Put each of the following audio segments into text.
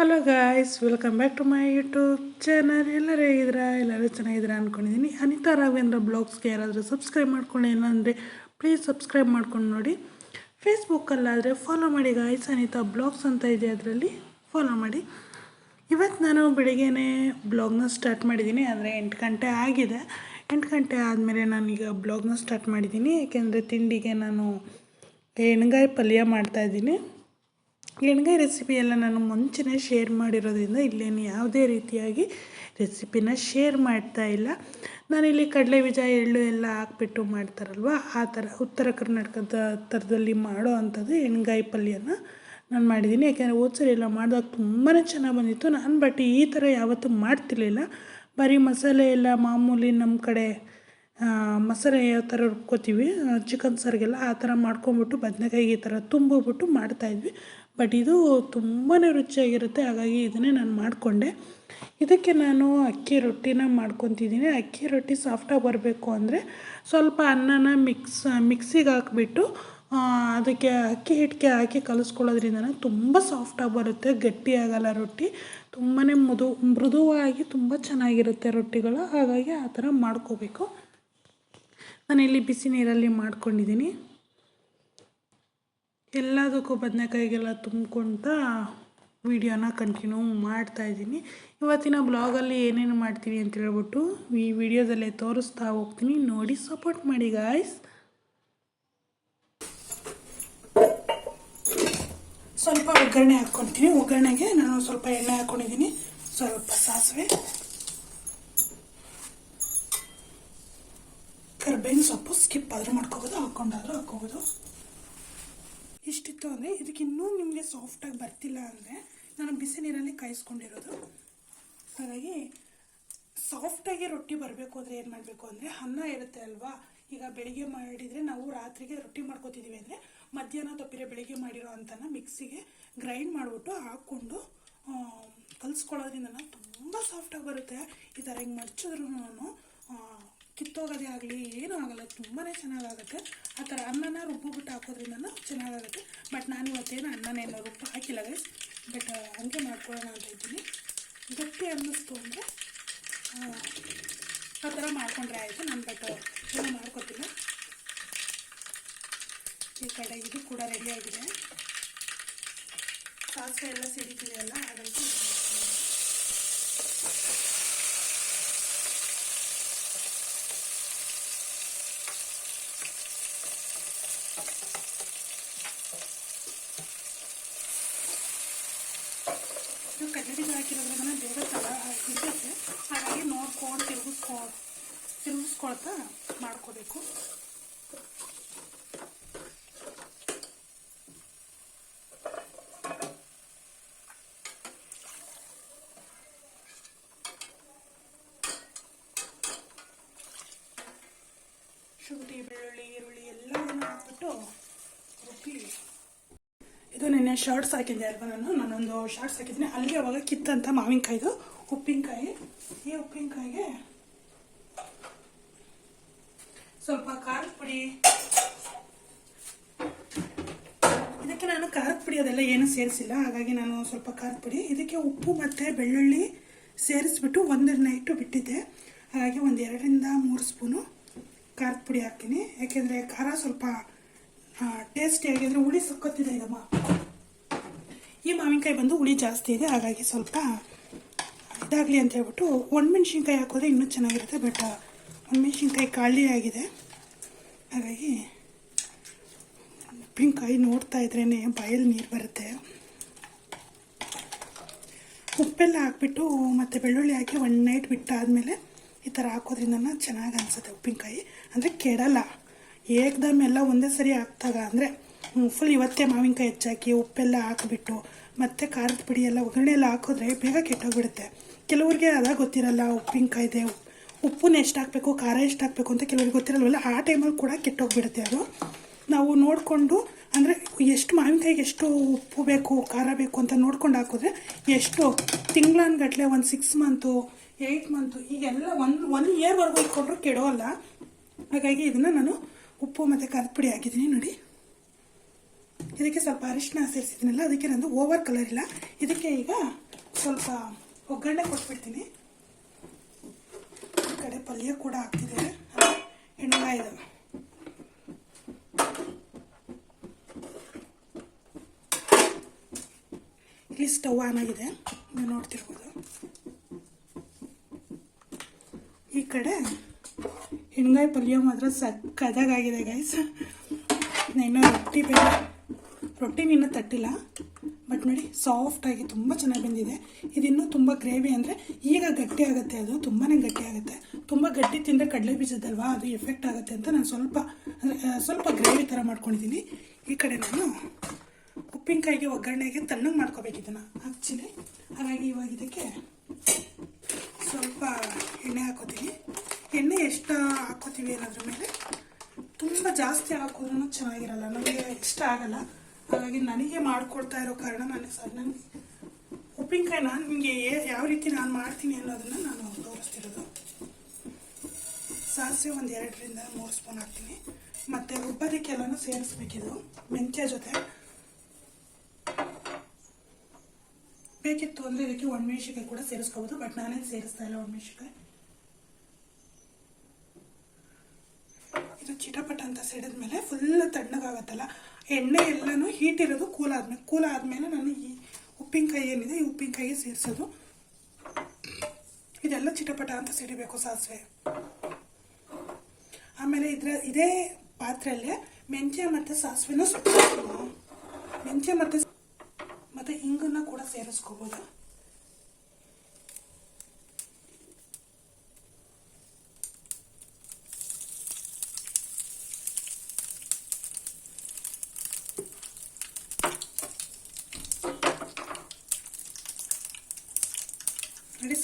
Hello guys welcome back to my YouTube channel ಎಲ್ಲರೂ ಹೇಗಿದ್ದೀರಾ? ಎಲ್ಲರೂ ಚೆನ್ನಾಗಿದ್ದೀರಾ ಅಂದ್ಕೊಂಡಿದ್ದೀನಿ ಅನಿತಾ ರಾಘವೇಂದ್ರ ಬ್ಲಾಗ್ಸ್ಗೆ ಯಾರಾದರೂ ಸಬ್ಸ್ಕ್ರೈಬ್ ಮಾಡ್ಕೊಂಡಿಲ್ಲ ಅಂದರೆ ಪ್ಲೀಸ್ ಸಬ್ಸ್ಕ್ರೈಬ್ ಮಾಡ್ಕೊಂಡು ನೋಡಿ. ಫೇಸ್ಬುಕ್ಕಲ್ಲಾದರೆ ಫಾಲೋ ಮಾಡಿ ಗಾಯ್ಸ್ ಅನಿತಾ ಬ್ಲಾಗ್ಸ್ ಅಂತ ಇದೆ ಅದರಲ್ಲಿ. ಫಾಲೋ ಮಾಡಿ. ಇವತ್ತು ನಾನು ಬೆಳಿಗ್ಗೆನೇ ಬ್ಲಾಗ್ನ ಸ್ಟಾರ್ಟ್ ಮಾಡಿದ್ದೀನಿ. ಅಂದರೆ ಎಂಟು ಗಂಟೆ ಆಗಿದೆ. ಎಂಟು ಗಂಟೆ ಆದಮೇಲೆ ನಾನೀಗ ಬ್ಲಾಗ್ನ ಸ್ಟಾರ್ಟ್ ಮಾಡಿದ್ದೀನಿ. ಏಕೆಂದರೆ ತಿಂಡಿಗೆ ನಾನು ಎಣ್ಗಾಯಿ ಪಲ್ಯ ಮಾಡ್ತಾಯಿದ್ದೀನಿ ಎಣ್ಗಾಯಿ ರೆಸಿಪಿ ಎಲ್ಲ ನಾನು ಮುಂಚೆನೇ ಶೇರ್ ಮಾಡಿರೋದ್ರಿಂದ ಇಲ್ಲೇನು ಯಾವುದೇ ರೀತಿಯಾಗಿ ರೆಸಿಪಿನ ಶೇರ್ ಮಾಡ್ತಾ ಇಲ್ಲ. ನಾನಿಲ್ಲಿ ಕಡಲೆ ಬೀಜ, ಎಳ್ಳು ಎಲ್ಲ ಹಾಕ್ಬಿಟ್ಟು ಮಾಡ್ತಾರಲ್ವ? ಆ ಥರ ಉತ್ತರ ಕರ್ನಾಟಕದ ಥರದಲ್ಲಿ ಮಾಡೋ ಅಂಥದ್ದು ಎಣ್ಗಾಯಿ ಪಲ್ಯನ ನಾನು ಮಾಡಿದ್ದೀನಿ. ಯಾಕೆಂದರೆ ಹೋದ್ಸರಿ ಎಲ್ಲ ಮಾಡಿದಾಗ ತುಂಬಾ ಚೆನ್ನಾಗಿ ಬಂದಿತ್ತು. ನಾನು ಬಟ್ ಈ ಥರ ಯಾವತ್ತೂ ಮಾಡ್ತಿರ್ಲಿಲ್ಲ. ಬರೀ ಮಸಾಲೆ ಎಲ್ಲ ಮಾಮೂಲಿ ನಮ್ಮ ಕಡೆ ಮಸಾಲೆ ಯಾವ ಥರ ರುಬ್ಕೋತೀವಿ ಚಿಕನ್ ಸಾರಿಗೆಲ್ಲ ಆ ಥರ ಮಾಡ್ಕೊಂಬಿಟ್ಟು ಬದನೆಕಾಯಿ ಈ ಥರ ತುಂಬಿಬಿಟ್ಟು ಮಾಡ್ತಾಯಿದ್ವಿ ಬಟ್ ಇದು ತುಂಬಾ ರುಚಿಯಾಗಿರುತ್ತೆ, ಹಾಗಾಗಿ ಇದನ್ನೇ ನಾನು ಮಾಡಿಕೊಂಡೆ. ಇದಕ್ಕೆ ನಾನು ಅಕ್ಕಿ ರೊಟ್ಟಿನ ಮಾಡ್ಕೊತಿದ್ದೀನಿ. ಅಕ್ಕಿ ರೊಟ್ಟಿ ಸಾಫ್ಟಾಗಿ ಬರಬೇಕು ಅಂದರೆ ಸ್ವಲ್ಪ ಅನ್ನನ ಮಿಕ್ಸ್ ಮಿಕ್ಸಿಗೆ ಹಾಕ್ಬಿಟ್ಟು ಅದಕ್ಕೆ ಅಕ್ಕಿ ಹಿಟ್ಟಿಗೆ ಹಾಕಿ ಕಲಿಸ್ಕೊಳ್ಳೋದ್ರಿಂದ ತುಂಬ ಸಾಫ್ಟಾಗಿ ಬರುತ್ತೆ ಗಟ್ಟಿಯಾಗಲ್ಲ ರೊಟ್ಟಿ. ತುಂಬಾ ಮೃದು, ಮೃದುವಾಗಿ ತುಂಬ ಚೆನ್ನಾಗಿರುತ್ತೆ ರೊಟ್ಟಿಗಳು. ಹಾಗಾಗಿ ಆ ಥರ ಮಾಡ್ಕೋಬೇಕು. ನಾನಿಲ್ಲಿ ಬಿಸಿ ನೀರಲ್ಲಿ ಮಾಡ್ಕೊಂಡಿದ್ದೀನಿ. ಎಲ್ಲದಕ್ಕೂ ಬದನೆಕಾಯಿಗೆಲ್ಲ ತುಂಬ್ಕೊತ ವಿಡಿಯೋನ ಕಂಟಿನ್ಯೂ ಮಾಡ್ತಾ ಮಾಡ್ತಾಯಿದ್ದೀನಿ ಇವತ್ತಿನ ಬ್ಲಾಗಲ್ಲಿ ಏನೇನು ಮಾಡ್ತೀವಿ ಅಂತ ಹೇಳ್ಬಿಟ್ಟು ಈ ವಿಡಿಯೋದಲ್ಲೇ ತೋರಿಸ್ತಾ ಹೋಗ್ತೀನಿ. ನೋಡಿ ಸಪೋರ್ಟ್ ಮಾಡಿ ಗಾಯ್ಸ್ ಸ್ವಲ್ಪ ಒಗ್ಗರಣೆ ಹಾಕ್ಕೊಳ್ತೀನಿ ಒಗ್ಗರಣೆಗೆ ನಾನು ಸ್ವಲ್ಪ ಎಣ್ಣೆ ಹಾಕ್ಕೊಂಡಿದ್ದೀನಿ ಸ್ವಲ್ಪ ಸಾಸಿವೆ. ಕರ್ಬೇವಿನ ಸೊಪ್ಪು. ಸ್ಕಿಪ್ ಆದರೂ ಮಾಡ್ಕೋಬೋದು, ಹಾಕ್ಕೊಂಡಾದ್ರೂ ಹಾಕ್ಕೋಬೋದು. ಇಷ್ಟಿತ್ತು ಅಂದರೆ ಇದಕ್ಕೆ ಇನ್ನೂ ನಿಮಗೆ ಸಾಫ್ಟಾಗಿ ಬರ್ತಿಲ್ಲ ಅಂದರೆ ನಾನು ಬಿಸಿ ನೀರಲ್ಲಿ ಕಾಯಿಸ್ಕೊಂಡಿರೋದು. ಹಾಗಾಗಿ ಸಾಫ್ಟಾಗಿ ರೊಟ್ಟಿ ಬರಬೇಕು ಅಂದರೆ ಏನು ಮಾಡಬೇಕು ಅಂದರೆ ಅನ್ನ ಇರುತ್ತೆ ಅಲ್ವಾ? ಈಗ ಬೆಳಿಗ್ಗೆ ಮಾಡಿದರೆ ನಾವು ರಾತ್ರಿಗೆ ರೊಟ್ಟಿ ಮಾಡ್ಕೋತಿದ್ದೀವಿ ಅಂದರೆ ಮಧ್ಯಾಹ್ನ ತಪ್ಪಿರೆ ಬೆಳಿಗ್ಗೆ ಮಾಡಿರೋ ಅಂತನ ಮಿಕ್ಸಿಗೆ ಗ್ರೈಂಡ್ ಮಾಡಿಬಿಟ್ಟು ಹಾಕ್ಕೊಂಡು ಕಲಿಸ್ಕೊಳ್ಳೋದ್ರಿಂದ ತುಂಬ ಸಾಫ್ಟಾಗಿ ಬರುತ್ತೆ. ಈ ಥರ ಹಿಂಗೆ ನಾನು ಕಿತ್ತೋಗೋದೇ ಆಗಲಿ, ಏನೂ ಆಗಲ್ಲ ತುಂಬಾ ಚೆನ್ನಾಗಾಗುತ್ತೆ. ಆ ಥರ ಅನ್ನನ ರುಬ್ಬಿಬಿಟ್ಟು ಹಾಕೋದ್ರಿಂದ ಚೆನ್ನಾಗಾಗುತ್ತೆ. ಬಟ್ ನಾನು ಇವತ್ತೇನು ಅನ್ನನೇನು ರುಬ್ಬು ಹಾಕಿಲ್ಲ ಗೈಸ್ ಬಟ್ ಹಂಗೆ ಮಾಡ್ಕೊಳ್ಳೋಣ ಅಂತ ಇದ್ದೀನಿ. ಗಟ್ಟಿ ಅನ್ನಿಸ್ತು ಅಂದರೆ, ಆ ಥರ ಮಾಡ್ಕೊಂಡ್ರೆ ಆಯಿತು. ನಾನು ಬಟ್, ಏನು ಮಾಡ್ಕೊತೀನಿ ಈ ಕಡೆ ಇದು ಕೂಡ ರೆಡಿಯಾಗಿದೆ ಸಾಸಿವೆ ಎಲ್ಲ ಸಿಡಿತಿದೆಯಲ್ಲ ಹಾಗಾಗಿ ಬೀಜ ಹಾಕಿರೋದ್ರಿಂದ ಬೇಗ ತಳ ಹಿಡಿಯುತ್ತೆ ಹಾಗಾಗಿ ನೋಡ್ಕೊಂಡು ತಿರುಗಿಸ್ಕೊ, ತಿರುಗಿಸ್ಕೊಳ್ತಾ ಮಾಡ್ಕೋಬೇಕು. ಶುಂಠಿ, ಬೆಳ್ಳುಳ್ಳಿ, ಈರುಳ್ಳಿ ಎಲ್ಲವನ್ನು ಹಾಕ್ಬಿಟ್ಟು ಇದು ನಿನ್ನೆ ಶಾರ್ಟ್ಸ್ ಹಾಕಿದ್ದೆ ಅಲ್ವಾ ನಾನು? ನಾನೊಂದು ಶಾರ್ಟ್ಸ್ ಹಾಕಿದ್ದೀನಿ. ಅಲ್ಲಿಗೆ ಅವಾಗ ಕಿತ್ತಂತ ಮಾವಿನಕಾಯಿದು. ಉಪ್ಪಿನಕಾಯಿ. ಈ ಉಪ್ಪಿನಕಾಯಿಗೆ ಸ್ವಲ್ಪ ಖಾರದ ಪುಡಿ. ಇದಕ್ಕೆ ನಾನು ಖಾರದ ಪುಡಿ ಅದೆಲ್ಲ ಏನು ಸೇರಿಸಿಲ್ಲ. ಹಾಗಾಗಿ ನಾನು ಸ್ವಲ್ಪ ಖಾರದ ಪುಡಿ. ಇದಕ್ಕೆ ಉಪ್ಪು ಮತ್ತು ಬೆಳ್ಳುಳ್ಳಿ ಸೇರಿಸ್ಬಿಟ್ಟು ಒಂದು ನೈಟು ಬಿಟ್ಟಿದ್ದೆ. ಹಾಗಾಗಿ ಒಂದು ಎರಡರಿಂದ ಮೂರು ಸ್ಪೂನು ಖಾರದ ಪುಡಿ ಹಾಕ್ತೀನಿ. ಯಾಕೆಂದರೆ ಖಾರ ಸ್ವಲ್ಪ ಟೇಸ್ಟಿಯಾಗಿದ್ರೆ ಹುಳಿ ಸಕ್ಕತ್ತಿದೆ, ಇದಮ್ಮ. ಈ ಮಾವಿನಕಾಯಿ ಬಂದು ಹುಳಿ ಜಾಸ್ತಿ ಇದೆ, ಹಾಗಾಗಿ ಸ್ವಲ್ಪ ಇದಾಗಲಿ ಅಂತ ಹೇಳ್ಬಿಟ್ಟು ಒಣಮೆಣ್ಸಿನ್ಕಾಯಿ ಹಾಕೋದ್ರೆ ಇನ್ನೂ ಚೆನ್ನಾಗಿರುತ್ತೆ ಬಟ್ ಒಣಮೆಣ್ಸಿನ್ಕಾಯಿ ಖಾಲಿ ಆಗಿದೆ. ಹಾಗಾಗಿ ಉಪ್ಪಿನಕಾಯಿ ನೋಡ್ತಾ ಇದ್ರೇ ಬಾಯಲ್ಲಿ ನೀರು ಬರುತ್ತೆ. ಉಪ್ಪೆಲ್ಲ ಹಾಕ್ಬಿಟ್ಟು ಮತ್ತು ಬೆಳ್ಳುಳ್ಳಿ ಹಾಕಿ ಒನ್ ನೈಟ್ ಬಿಟ್ಟಾದಮೇಲೆ ಈ ಥರ ಹಾಕೋದ್ರಿಂದ ಚೆನ್ನಾಗಿ ಅನಿಸುತ್ತೆ ಉಪ್ಪಿನಕಾಯಿ. ಅಂದರೆ ಕೆಡಲ್ಲ. ಏಕದಮ್ಮೆಲ್ಲ ಒಂದೇ ಸರಿ ಹಾಕ್ದಾಗ ಅಂದರೆ ಫುಲ್ ಇವತ್ತೇ ಮಾವಿನಕಾಯಿ ಹೆಚ್ಚಾಕಿ ಉಪ್ಪೆಲ್ಲ ಹಾಕಿಬಿಟ್ಟು ಮತ್ತು ಖಾರದ ಪುಡಿ ಎಲ್ಲ ಒಗ್ಗರಣೆ ಎಲ್ಲ ಹಾಕಿದ್ರೆ ಬೇಗ ಕೆಟ್ಟೋಗ್ಬಿಡುತ್ತೆ. ಕೆಲವ್ರಿಗೆ ಅದಾಗ ಗೊತ್ತಿರಲ್ಲ ಉಪ್ಪಿನಕಾಯಿದೆ ಉಪ್ಪನ್ನ ಎಷ್ಟು ಹಾಕಬೇಕು ಖಾರ ಎಷ್ಟು ಹಾಕಬೇಕು ಅಂತ ಕೆಲವ್ರಿಗೆ ಗೊತ್ತಿರಲ್ವಲ್ಲ, ಆ ಟೈಮಲ್ಲಿ ಕೂಡ ಕೆಟ್ಟೋಗ್ಬಿಡುತ್ತೆ ಅದು. ನಾವು ನೋಡಿಕೊಂಡು, ಅಂದರೆ ಎಷ್ಟು ಮಾವಿನಕಾಯಿಗೆ ಎಷ್ಟು ಉಪ್ಪು ಬೇಕು, ಖಾರ ಬೇಕು ಅಂತ ನೋಡ್ಕೊಂಡು ಹಾಕಿದ್ರೆ ಎಷ್ಟು ತಿಂಗಳಾನ್ಗಟ್ಲೆ ಒಂದು ಸಿಕ್ಸ್ ಮಂತು ಏಯ್ಟ್ ಮಂತು ಈಗೆಲ್ಲ ಒಂದು ಒನ್ ಇಯರ್ವರೆಗೂ ಇಟ್ಕೊಂಡ್ರು ಕೆಡೋಲ್ಲ. ಹಾಗಾಗಿ ಇದನ್ನು ನಾನು ಉಪ್ಪು ಮತ್ತು ಖಾರದ ಪುಡಿ ಹಾಕಿದ್ದೀನಿ ನೋಡಿ. ಇದಕ್ಕೆ ಸ್ವಲ್ಪ ಅರಿಶಿನ ಸೇರಿಸಿದ್ದೀನಲ್ಲ, ಅದಕ್ಕೆ ನಂದು ಓವರ್ ಕಲರ್ ಇಲ್ಲ. ಇದಕ್ಕೆ ಈಗ ಸ್ವಲ್ಪ ಒಗ್ಗರಣೆ ಕೊಟ್ಬಿಡ್ತೀನಿ. ಈ ಕಡೆ ಪಲ್ಯ ಕೂಡ ಹಾಕ್ತಿದೆ ಇದು ಇಲ್ಲಿ ಸ್ಟವ್ ಆನ್ ಆಗಿದೆ. ನೀವು ನೋಡ್ತಿರ್ಬೋದು. ಈ ಕಡೆ ಹೆಣ್ಗಾಯಿ ಪಲ್ಯ ಮಾತ್ರ ಸಕ್ಕದಾಗಿದೆ ಗೈಸ್ ಇನ್ನೂ ರೊಟ್ಟಿ ಬೇರೆ ರೊಟ್ಟಿ ಇನ್ನೂ ತಟ್ಟಿಲ್ಲ. ಬಟ್ ನೋಡಿ ಸಾಫ್ಟಾಗಿ ತುಂಬ ಚೆನ್ನಾಗಿ ಬಂದಿದೆ. ಇದಿನ್ನೂ ತುಂಬ ಗ್ರೇವಿ ಅಂದರೆ ಈಗ ಗಟ್ಟಿ ಆಗುತ್ತೆ ಅದು ತುಂಬಾ ಗಟ್ಟಿ ಆಗುತ್ತೆ. ತುಂಬ ಗಟ್ಟಿ ತಿಂದರೆ ಕಡಲೆ ಬೀಜದಲ್ವಾ, ಅದು ಎಫೆಕ್ಟ್ ಆಗುತ್ತೆ ಅಂತ ನಾನು ಸ್ವಲ್ಪ ಸ್ವಲ್ಪ ಗ್ರೇವಿ ಥರ ಮಾಡ್ಕೊಂಡಿದ್ದೀನಿ ಈ ಕಡೆ ನಾನು ಉಪ್ಪಿನಕಾಯಿಗೆ ಒಗ್ಗರಣೆಗೆ ತಣ್ಣಗೆ ಮಾಡ್ಕೋಬೇಕಿದ್ದನ್ನು ಆ್ಯಕ್ಚುಲಿ ಹಾಗಾಗಿ ಇವಾಗ ಇದಕ್ಕೆ ಸ್ವಲ್ಪ ಎಣ್ಣೆ ಹಾಕೋತೀನಿ. ಎಣ್ಣೆ ಎಷ್ಟು ಹಾಕೋತೀವಿ ಅನ್ನೋದ್ರ ಮೇಲೆ ತುಂಬ ಜಾಸ್ತಿ ಹಾಕೋದ್ರೂ ಚೆನ್ನಾಗಿರಲ್ಲ, ನಮಗೆ ಇಷ್ಟ ಆಗಲ್ಲ. ಹಾಗಾಗಿ ನನಗೆ ಮಾಡಿಕೊಡ್ತಾ ಇರೋ ಕಾರಣ ನಾನು ಸರ್ ನನಗೆ ಉಪ್ಪಿನಕಾಯಿ ನಾನು ನಿಮಗೆ ಯಾವ ರೀತಿ ನಾನು ಮಾಡ್ತೀನಿ ಅನ್ನೋದನ್ನು ನಾನು ತೋರಿಸ್ತಿರೋದು. ಸಾಸಿವೆ ಒಂದು ಎರಡರಿಂದ ಮೂರು ಸ್ಪೂನ್ ಹಾಕ್ತೀನಿ. ಮತ್ತು ರುಬ್ಬದಕ್ಕೆಲ್ಲನೂ ಸೇರಿಸ್ಬೇಕಿದು, ಮೆಂತ್ಯ ಜೊತೆ. ಬೇಕಿತ್ತು ಅಂದರೆ ಇದಕ್ಕೆ ಒಣಮೆಣಸಿಕಾಯಿ ಕೂಡ ಸೇರಿಸ್ಕೋಬೋದು, ಬಟ್ ನಾನೇನು ಸೇರಿಸ್ತಾ ಇಲ್ಲ ಒಣಮೆಣಸಿಕಾಯಿ ಇದು ಚಿಟಪಟ ಅಂತ ಸಿಡಿದ್ಮೇಲೆ ಫುಲ್ ತಣ್ಣಗಾಗತ್ತಲ್ಲ ಎಣ್ಣೆ ಎಲ್ಲನೂ ಹೀಟ್ ಇರೋದು ಕೂಲ್ ಆದ್ಮೇಲೆ ಕೂಲ್ ಆದಮೇಲೆ ನಾನು ಈ ಉಪ್ಪಿನಕಾಯಿ ಏನಿದೆ ಈ ಉಪ್ಪಿನಕಾಯಿ ಸೇರಿಸೋದು. ಇದೆಲ್ಲ ಚಿಟಪಟ ಅಂತ ಸಿಡಿಬೇಕು ಸಾಸಿವೆ. ಆಮೇಲೆ ಇದ್ರ ಇದೇ ಪಾತ್ರೆಯಲ್ಲೇ ಮೆಂತ್ಯ ಮತ್ತು ಸಾಸಿವೆನೂ ಮೆಂತ್ಯ ಮತ್ತು ಮತ್ತು ಹಿಂಗನ್ನು ಕೂಡ ಸೇರಿಸ್ಕೋಬೋದು ನೋಡಿ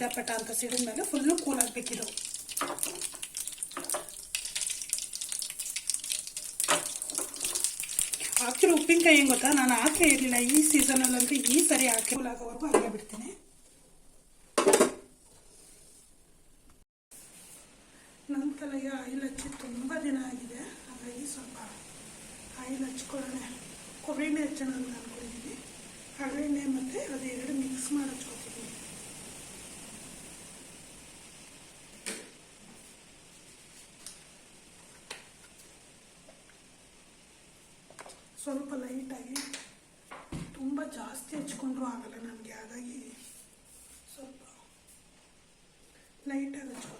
ಸಾಸಿವೆ ಅಂತ ಸಿಡಿದ್ಮೇಲೆ ಫುಲ್ಲು ಕೂಲ್ ಆಗಬೇಕಿದು. ಆಕ್ಚುಲಿ ಉಪ್ಪಿನಕಾಯಿ ಹೆಂಗ್ ಗೊತ್ತಾ? ನಾನು ಹಾಕೇ ಇರಲಿಲ್ಲ. ಈ ಸೀಸನಲ್ಲಂತೂ ಈ ಸರಿ ಹಾಕಿ ಕೂಲ್ ಆಗೋವರೆಗೂ ಹಾಗೆ ಬಿಡ್ತೀನಿ ನನ್ನ ತಲೆಗೆ ಆಯಿಲ್ ಹಚ್ಚಿ ತುಂಬ ದಿನ ಆಗಿದೆ ಹಾಗಾಗಿ ಸ್ವಲ್ಪ ಆಯಿಲ್ ಹಚ್ಕೊಳ್ಳೋಣ ಕೊಬ್ಬರಿ ಎಣ್ಣೆ ಹಚ್ಚೋಣ ಅಂತ ಅಂದ್ಕೊಂಡಿದ್ದೀನಿ ಹರಳೆಣ್ಣೆ ಮತ್ತು ಅದು ಎರಡು ಮಿಕ್ಸ್ ಮಾಡಿ ಹಚ್ಕೊತಿದ್ದೀನಿ ಸ್ವಲ್ಪ ಲೈಟಾಗಿ ತುಂಬ ಜಾಸ್ತಿ ಹಚ್ಕೊಂಡ್ರೂ ಆಗಲ್ಲ ನನಗೆ ಹಾಗಾಗಿ ಸ್ವಲ್ಪ ಲೈಟಾಗಿ ಹಚ್ಕೊತೀನಿ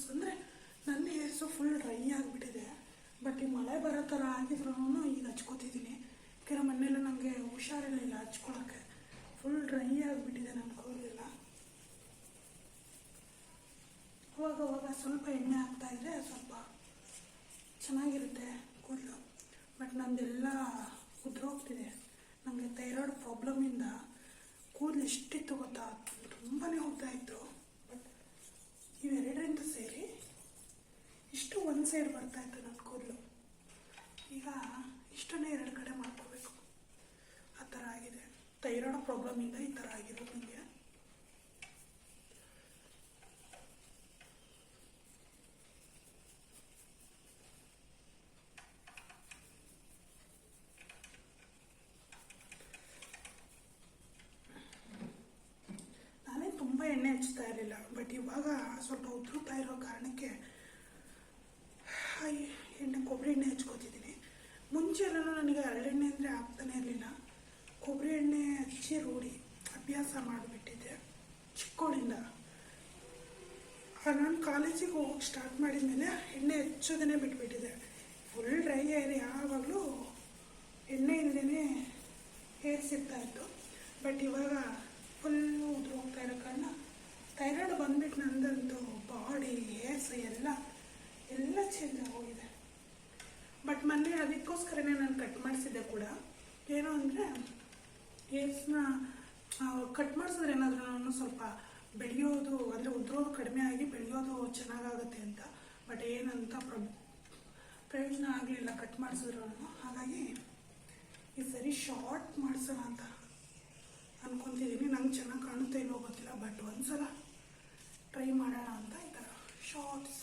ಸೊ ಅಂದರೆ ನನ್ನ ಹೇರ್ಸು ಫುಲ್ ಡ್ರೈ ಆಗಿಬಿಟ್ಟಿದೆ. ಬಟ್ ಈ ಮಳೆ ಬರೋ ಥರ ಆಗಿದ್ರೂ ಈಗ ಹಚ್ಕೋತಿದ್ದೀನಿ. ಯಾಕಂದ್ರೆ ಮನೆಯಲ್ಲ ನನಗೆ ಹುಷಾರಿರಲಿಲ್ಲ ಹಚ್ಕೊಳಕ್ಕೆ. ಫುಲ್ ಡ್ರೈ ಆಗಿಬಿಟ್ಟಿದೆ ನನ್ನ ಕೂದಲೆಲ್ಲ ಅವಾಗ ಅವಾಗ ಸ್ವಲ್ಪ ಎಣ್ಣೆ ಹಾಕ್ತಾ ಇದ್ರೆ ಸ್ವಲ್ಪ ಚೆನ್ನಾಗಿರುತ್ತೆ ಕೂದಲು. ಬಟ್ ನಂದೆಲ್ಲ ಉದ್ರೋಗ್ತಿದೆ. ನನಗೆ ಥೈರಾಯ್ಡ್ ಪ್ರಾಬ್ಲಮಿಂದ ಕೂದಲು ಎಷ್ಟಿತ್ತು ಗೊತ್ತಾ? ತುಂಬಾ ಹೋಗ್ತಾ ಇತ್ತು. ಬಟ್ ಇವೆರಡರಿಂದ ಸೇರಿ ಇಷ್ಟು ಒಂದು ಸೈಡ್ ಬರ್ತಾ ಇತ್ತು ನನ್ನ ಕೂದಲು. ಈಗ ಇಷ್ಟನ್ನೇ ಎರಡು ಕಡೆ ಮಾಡ್ಕೋಬೇಕು. ಆ ಥರ ಆಗಿದೆ. ಥೈರಾಯ್ಡ್ ಪ್ರಾಬ್ಲಮಿಂದ ಈ ಥರ ಆಗಿರೋದು ನನಗೆ ಎಣ್ಣೆ ಹಚ್ತಾ ಇರಲಿಲ್ಲ. ಬಟ್ ಇವಾಗ ಸ್ವಲ್ಪ ಉದುರುತ್ತಾ ಇರೋ ಕಾರಣಕ್ಕೆ ಎಣ್ಣೆ, ಕೊಬ್ಬರಿ ಎಣ್ಣೆ ಹಚ್ಕೋತಿದ್ದೀನಿ. ಮುಂಚೆ ಎಲ್ಲ ನನಗೆ ಹರಳೆಣ್ಣೆ ಅಂದರೆ ಆಗ್ತಾನೆ ಇರಲಿಲ್ಲ. ಕೊಬ್ಬರಿ ಎಣ್ಣೆ ಹಚ್ಚಿ ರೂಢಿ, ಅಭ್ಯಾಸ ಮಾಡಿಬಿಟ್ಟಿದ್ದೆ. ಚಿಕ್ಕವಳಿಂದ ನಾನು ಕಾಲೇಜಿಗೆ ಹೋಗಕ್ಕೆ ಸ್ಟಾರ್ಟ್ ಮಾಡಿದ್ಮೇಲೆ ಎಣ್ಣೆ ಹಚ್ಚೋದನ್ನೇ ಬಿಟ್ಬಿಟ್ಟಿದೆ ಫುಲ್ ಡ್ರೈ ಏರ್ ಯಾವಾಗಲೂ ಎಣ್ಣೆ ಇಲ್ಲದೇ ಹೇರ್ ಸಿಗ್ತಾ ಇತ್ತು. ಬಟ್ ಇವಾಗ ಫುಲ್ಲು ಉದುರು ಹೋಗ್ತಾ ಇರೋ ಕಾರಣ ಥೈರಾಯ್ಡ್ ಬಂದ್ಬಿಟ್ಟು ನಂದಂತೂ ಬಾಡಿ ಹೇರ್ಸ್ ಎಲ್ಲ ಎಲ್ಲ ಚೇಂಜ್ ಆಗೋಗಿದೆ. ಬಟ್ ಮೊನ್ನೆ ಅದಕ್ಕೋಸ್ಕರನೇ ನಾನು ಕಟ್ ಮಾಡಿಸಿದ್ದೆ ಕೂಡ. ಏನು ಅಂದರೆ ಏರ್ಸ್ನ ಕಟ್ ಮಾಡಿಸಿದ್ರೆ ಏನಾದರೂ ಸ್ವಲ್ಪ ಬೆಳೆಯೋದು, ಅಂದರೆ ಉದ್ರೋದು ಕಡಿಮೆ ಆಗಿ ಬೆಳೆಯೋದು ಚೆನ್ನಾಗಾಗುತ್ತೆ ಅಂತ. ಬಟ್ ಏನಂತ ಪ್ರ ಪ್ರಯೋಜನ ಆಗಲಿಲ್ಲ ಕಟ್ ಮಾಡಿಸಿದ್ರು ಹಾಗಾಗಿ ಈ ಸರಿ ಶಾರ್ಟ್ ಮಾಡಿಸೋಣ ಅಂತ ಅನ್ಕೊತಿದ್ದೀನಿ. ನಂಗೆ ಚೆನ್ನಾಗಿ ಕಾಣುತ್ತೆ ಇಲ್ಲೋ ಗೊತ್ತಿಲ್ಲ ಬಟ್ ಒಂದ್ಸಲ ಟ್ರೈ ಮಾಡೋಣ ಅಂತ ಈ ಥರ ಶಾರ್ಟ್ಸ್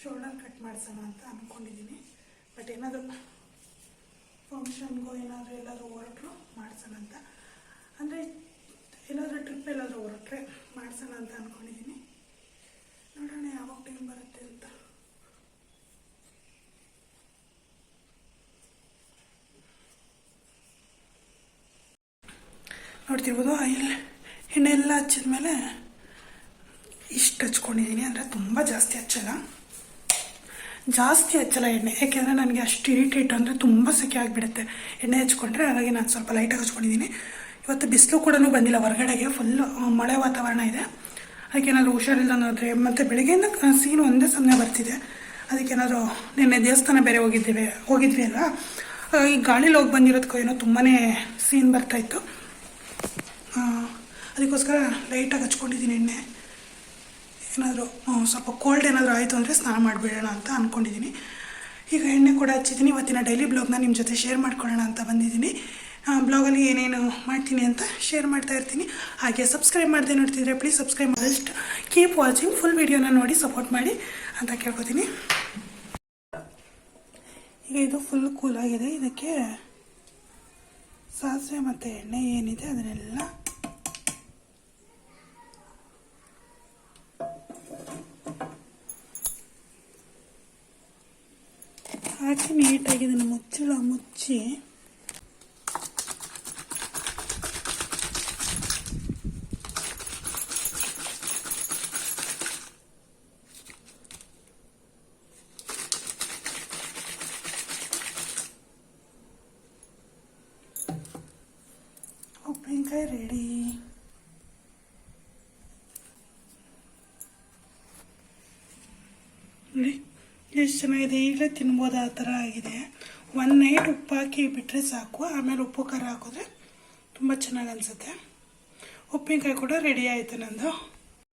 ಶೋಲ್ಡರ್ ಕಟ್ ಮಾಡಿಸೋಣ ಅಂತ ಅಂದ್ಕೊಂಡಿದ್ದೀನಿ ಬಟ್ ಏನಾದರೂ ಫಂಕ್ಷನ್ಗೋ ಏನಾದರೂ ಎಲ್ಲಾದರೂ ಹೊರಟ್ರು ಮಾಡಿಸೋಣ ಅಂತ. ಅಂದರೆ ಎಲ್ಲಾದರೂ ಟ್ರಿಪ್ ಎಲ್ಲಾದರೂ ಹೊರಟ್ರೆ ಮಾಡ್ಸೋಣ ಅಂತ ಅಂದ್ಕೊಂಡಿದ್ದೀನಿ ನೋಡೋಣ ಯಾವಾಗ ಟೈಮ್ ಬರುತ್ತೆ ಅಂತ. ನೋಡ್ತಿರ್ಬೋದು ಆಯಿಲ್ ಎಣ್ಣೆ ಎಲ್ಲ ಹಚ್ಚಿದ್ಮೇಲೆ ಇಷ್ಟು ಹಚ್ಕೊಂಡಿದ್ದೀನಿ ಅಂದರೆ ತುಂಬ ಜಾಸ್ತಿ ಹಚ್ಚಲ್ಲ. ಜಾಸ್ತಿ ಹಚ್ಚಲ್ಲ ಎಣ್ಣೆ, ಯಾಕೆಂದರೆ ನನಗೆ ಅಷ್ಟು ಇರಿಟೇಟ್ ಅಂದರೆ ತುಂಬ ಸೆಕೆ ಆಗಿಬಿಡುತ್ತೆ. ಎಣ್ಣೆ ಹಚ್ಕೊಂಡ್ರೆ ಹಾಗಾಗಿ ನಾನು ಸ್ವಲ್ಪ ಲೈಟಾಗಿ ಹಚ್ಕೊಂಡಿದ್ದೀನಿ. ಇವತ್ತು ಬಿಸಿಲು ಕೂಡ ಬಂದಿಲ್ಲ, ಹೊರಗಡೆಗೆ ಫುಲ್ ಮಳೆ ವಾತಾವರಣ ಇದೆ. ಅದಕ್ಕೇನಾದರೂ ಅನ್ನೋದ್ರೆ ಮತ್ತು ಬೆಳಗ್ಗೆಯಿಂದ ಸೀನ್ ಒಂದೇ ಸಮಯ ಬರ್ತಿದೆ. ಅದಕ್ಕೇನಾದರೂ ನಿನ್ನೆ ದೇವಸ್ಥಾನ ಬೇರೆ ಹೋಗಿದ್ದೀವಿ, ಹೋಗಿದ್ವಿ ಅಲ್ಲ ಈ ಗಾಳಿಲಿ ಹೋಗಿ ಬಂದಿರೋದಕ್ಕೂ ಏನೋ ತುಂಬಾ ಸೀನ್ ಬರ್ತಾಯಿತ್ತು ಅದಕ್ಕೋಸ್ಕರ ಲೈಟಾಗಿ ಹಚ್ಕೊಂಡಿದ್ದೀನಿ ಎಣ್ಣೆ. ಏನಾದರೂ ಸ್ವಲ್ಪ ಕೋಲ್ಡ್ ಏನಾದರೂ ಆಯಿತು ಅಂದರೆ ಸ್ನಾನ ಮಾಡಿಬಿಡೋಣ ಅಂತ ಅಂದ್ಕೊಂಡಿದ್ದೀನಿ ಈಗ ಎಣ್ಣೆ ಕೂಡ ಹಚ್ಚಿದ್ದೀನಿ ಇವತ್ತಿನ ಡೈಲಿ ಬ್ಲಾಗ್ನ ನಿಮ್ಮ ಜೊತೆ ಶೇರ್ ಮಾಡ್ಕೊಳ್ಳೋಣ ಅಂತ ಬಂದಿದ್ದೀನಿ ಬ್ಲಾಗಲ್ಲಿ ಏನೇನು ಮಾಡ್ತೀನಿ ಅಂತ ಶೇರ್ ಮಾಡ್ತಾ ಇರ್ತೀನಿ. ಹಾಗೆ ಸಬ್ಸ್ಕ್ರೈಬ್ ಮಾಡದೆ ನೋಡ್ತಿದ್ರೆ please subscribe just keep watching full ವೀಡಿಯೋನ ನೋಡಿ ಸಪೋರ್ಟ್ ಮಾಡಿ ಅಂತ ಕೇಳ್ಕೊತೀನಿ. ಈಗ ಇದು ಫುಲ್ ಕೂಲ್ ಆಗಿದೆ. ಇದಕ್ಕೆ ಸಾಸಿವೆ ಮತ್ತು ಎಣ್ಣೆ ಏನಿದೆ ಅದನ್ನೆಲ್ಲ ಹಾಕಿ ನೀಟಾಗಿ ಇದನ್ನು ಮುಚ್ಚಳ ಮುಚ್ಚಿ ಉಪ್ಪಿನಕಾಯಿ ರೆಡಿ ನೋಡಿ ಎಷ್ಟು ಚೆನ್ನಾಗಿದೆ ಈಗಲೇ ತಿನ್ಬೋದು ಆ ಥರ ಆಗಿದೆ. ಒನ್ ನೈಟ್ ಉಪ್ಪು ಹಾಕಿ ಬಿಟ್ಟರೆ ಸಾಕು. ಆಮೇಲೆ ಉಪ್ಪು ಖಾರ ಹಾಕಿದ್ರೆ ತುಂಬ ಚೆನ್ನಾಗಿ ಅನಿಸುತ್ತೆ. ಉಪ್ಪಿನಕಾಯಿ ಕೂಡ ರೆಡಿ ಆಯಿತು ನಂದು.